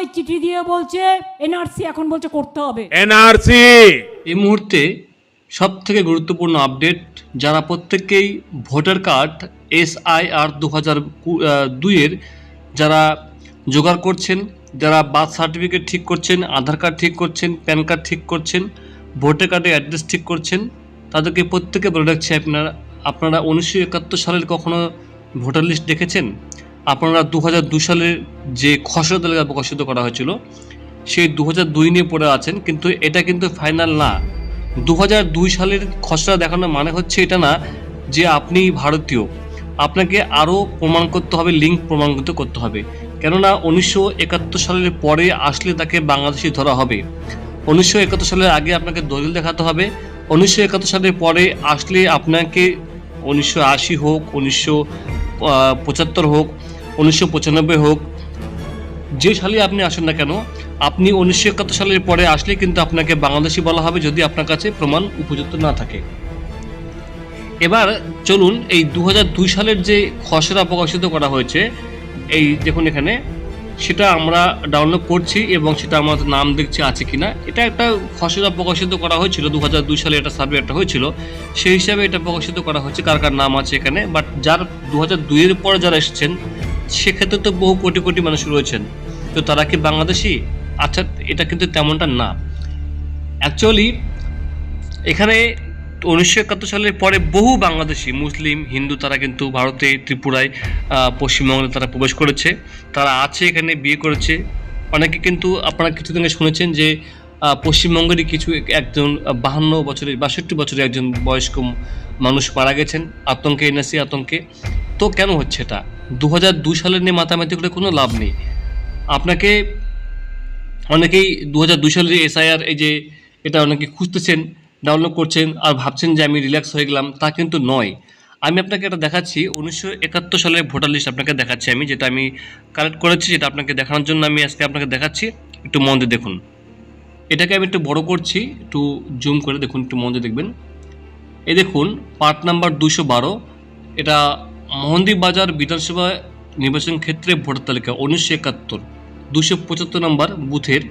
নয় চিঠি দিয়ে বলছে এনআরসি এখন বলছে করতে হবে। এনআরসি! এই মুহূর্তে সব থেকে গুরুত্বপূর্ণ আপডেট যারা প্রত্যেককেই voter card S I R দু হাজার দুইয়ের যারা জোগাড় করছেন যারা বার্থ সার্টিফিকেট ঠিক করছেন আধার কার্ড ঠিক করছেন প্যান কার্ড ঠিক করছেন ভোটার কার্ডের অ্যাড্রেস ঠিক করছেন তাদেরকে প্রত্যেকে বলে রাখছি আপনারা আপনারা উনিশশো একাত্তর সালের কখনো ভোটার লিস্ট দেখেছেন? আপনারা দু হাজার দু সালের যে খসড়া তালিকা প্রকাশিত করা হয়েছিল, সেই দু হাজার দুই নিয়ে পড়ে আছেন, কিন্তু এটা কিন্তু ফাইনাল না। দু হাজার দুই সালের খসড়া দেখানোর মানে হচ্ছে এটা না যে আপনি ভারতীয়। আপনাকে আরও প্রমাণ করতে হবে লিঙ্ক প্রমাণিত করতে হবে। কেননা উনিশশো একাত্তর সালের পরে আসলে তাকে বাংলাদেশি ধরা হবে। উনিশশো একাত্তর সালের আগে আপনাকে দলিল দেখাতে হবে। উনিশশো একাত্তর সালের পরে আসলে আপনাকে উনিশশো আশি হোক, উনিশশো পঁচাত্তর হোক, উনিশশো পঁচানব্বই হোক, যে সালে আপনি আসেন না কেন, আপনি উনিশশো একাত্তর সালের পরে আসলে কিন্তু আপনাকে বাংলাদেশি বলা হবে যদি আপনার কাছে প্রমাণ উপযুক্ত না থাকে। এবার চলুন এই দু হাজার দুই সালের যে খসড়া প্রকাশিত করা হয়েছে, এই দেখুন এখানে সেটা আমরা ডাউনলোড করছি এবং সেটা আমাদের নাম দেখছি আছে কিনা। এটা একটা খসড়া প্রকাশিত করা হয়েছিল দু হাজার দুই সালে সার্ভে একটা হয়েছিল। সেই হিসাবে এটা প্রকাশিত করা হয়েছে, কার কার নাম আছে এখানে। বাট যার দু হাজার দুইয়ের পরে যারা এসেছেন, সেক্ষেত্রে তো বহু কোটি কোটি মানুষ রয়েছেন। তো তারা কি বাংলাদেশি? আচ্ছা এটা কিন্তু তেমনটা না। অ্যাকচুয়ালি এখানে উনিশশো একাত্তর সালের পরে বহু বাংলাদেশি মুসলিম, হিন্দু তারা কিন্তু ভারতে, ত্রিপুরায় পশ্চিমবঙ্গে তারা প্রবেশ করেছে। তারা আছে এখানে, বিয়ে করেছে। অনেকে কিন্তু আপনারা কিছুদিন শুনেছেন যে পশ্চিমবঙ্গেরই কিছু একজন বাহান্ন বছরের, বাষট্টি বছরের একজন বয়স্ক মানুষ মারা গেছেন, আতঙ্কে, এনএসি আতঙ্কে। তো কেন হচ্ছে এটা? দু হাজার দুই সালের নিয়ে মাতামাতি করে কোনো লাভ নেই। আপনাকে অনেকেই দু হাজার দুই সালের এসআইআর, এই যে, এটা অনেকে খুঁজতেছেন। ডাউনলোড করছেন আর ভাবছেন যে আমি রিল্যাক্স হয়ে গেলাম, তা কিন্তু নয়। আমি আপনাকে এটা দেখাচ্ছি, উনিশশো একাত্তর সালের ভোটার লিস্ট আপনাকে দেখাচ্ছি আমি, যেটা আমি কালেক্ট করেছি, যেটা আপনাকে দেখানোর জন্য আমি আজকে আপনাকে দেখাচ্ছি। একটু মন দিয়ে দেখুন। এটাকে আমি একটু বড় করছি, একটু জুম করে দেখুন, একটু মন দিয়ে দেখবেন। এই দেখুন পার্ট নাম্বার দুশো বারো, এটা মোহন্দি বাজার বিধানসভা নির্বাচন ক্ষেত্রে ভোটার তালিকা, উনিশশো একাত্তর। দুশো পঁচাত্তর নম্বর বুথের,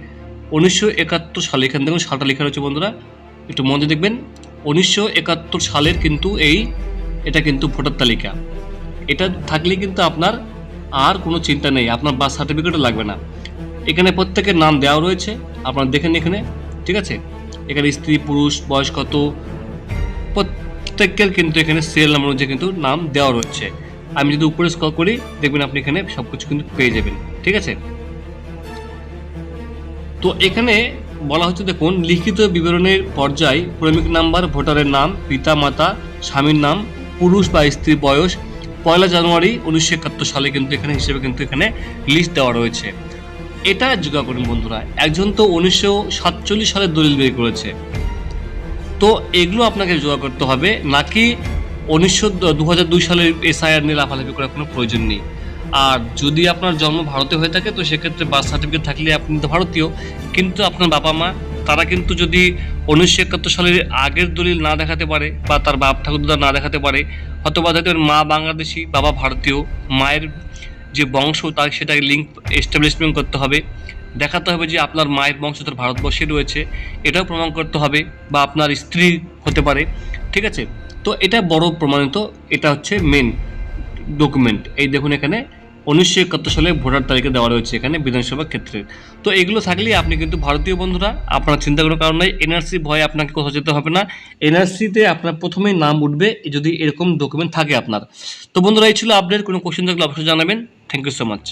উনিশশো একাত্তর সালে, এখান থেকে সালটা লেখা রয়েছে বন্ধুরা। একটু মনে দেখবেন। উনিশশো একাত্তর সালের কিন্তু এই, এটা কিন্তু ভোটার তালিকা। এটা থাকলে কিন্তু আপনার আর কোনো চিন্তা নেই, আপনার বার্থ সার্টিফিকেটও লাগবে না। এখানে প্রত্যেকের নাম দেওয়া রয়েছে, আপনারা দেখেন এখানে, ঠিক আছে? এখানে স্ত্রী, পুরুষ, বয়স কত? প্রত্যেকের কিন্তু এখানে সিরিয়াল নাম্বার অনুযায়ী কিন্তু নাম দেওয়া রয়েছে। আমি যদি উপরে স্কল করি, দেখবেন আপনি এখানে সব কিছু কিন্তু পেয়ে যাবেন, ঠিক আছে? তো এখানে বলা হচ্ছে, দেখুন, লিখিত বিবরণের পর্যায় প্রেমিক নাম্বার, ভোটারের নাম পিতা মাতা স্বামীর নাম, পুরুষ বা স্ত্রীর বয়স, পয়লা জানুয়ারি উনিশশো একাত্তর সালে কিন্তু এখানে, হিসেবে কিন্তু এখানে লিস্ট দেওয়া রয়েছে। এটা যোগা করুন বন্ধুরা, একজন তো উনিশশো সাতচল্লিশ সালে দলিল বের করেছে। তো এগুলো আপনাকে জোগাড় করতে হবে, নাকি উনিশশো দু সালের এসআইআর নিয়ে লাফালাফি করার কোনো প্রয়োজন নেই? আর যদি আপনার জন্ম ভারতে হয়ে থাকে, তো সেক্ষেত্রে বার্থ সার্টিফিকেট থাকলে আপনি তো ভারতীয়। কিন্তু আপনার বাবা মা, তারা কিন্তু যদি উনিশশো একাত্তর সালের আগের দলিল না দেখাতে পারে বা তার বাপ ঠাকুরদা না দেখাতে পারে, অথবা দেখবেন মা বাংলাদেশি, বাবা ভারতীয়, মায়ের যে বংশ, তার সেটাকে লিঙ্ক এস্টাবলিশমেন্ট করতে হবে। দেখাতে হবে যে আপনার মায়ের বংশ তার ভারতবর্ষে রয়েছে। এটাও প্রমাণ করতে হবে বা আপনার স্ত্রী হতে পারে। ঠিক আছে? তো এটা বড় প্রমাণিত, এটা হচ্ছে মেন ডকুমেন্ট এই দেখুন এখানে উনিশশো একাত্তর সালে ভোটার তালিকা দেওয়া রয়েছে এখানে বিধানসভা ক্ষেত্রে। তো এগুলো থাকলেই আপনি কিন্তু ভারতীয় বন্ধুরা, আপনার চিন্তা করার কারণ নাই, এনআরসি ভয়ে আপনাকে কোথাও যেতে হবে না। এনআরসিতে আপনার প্রথমেই নাম উঠবে যদি এরকম ডকুমেন্ট থাকে আপনার। তো বন্ধুরা, এই ছিল আপডেট কোনো কোশ্চেন থাকলে অবশ্যই জানাবেন। Thank you so much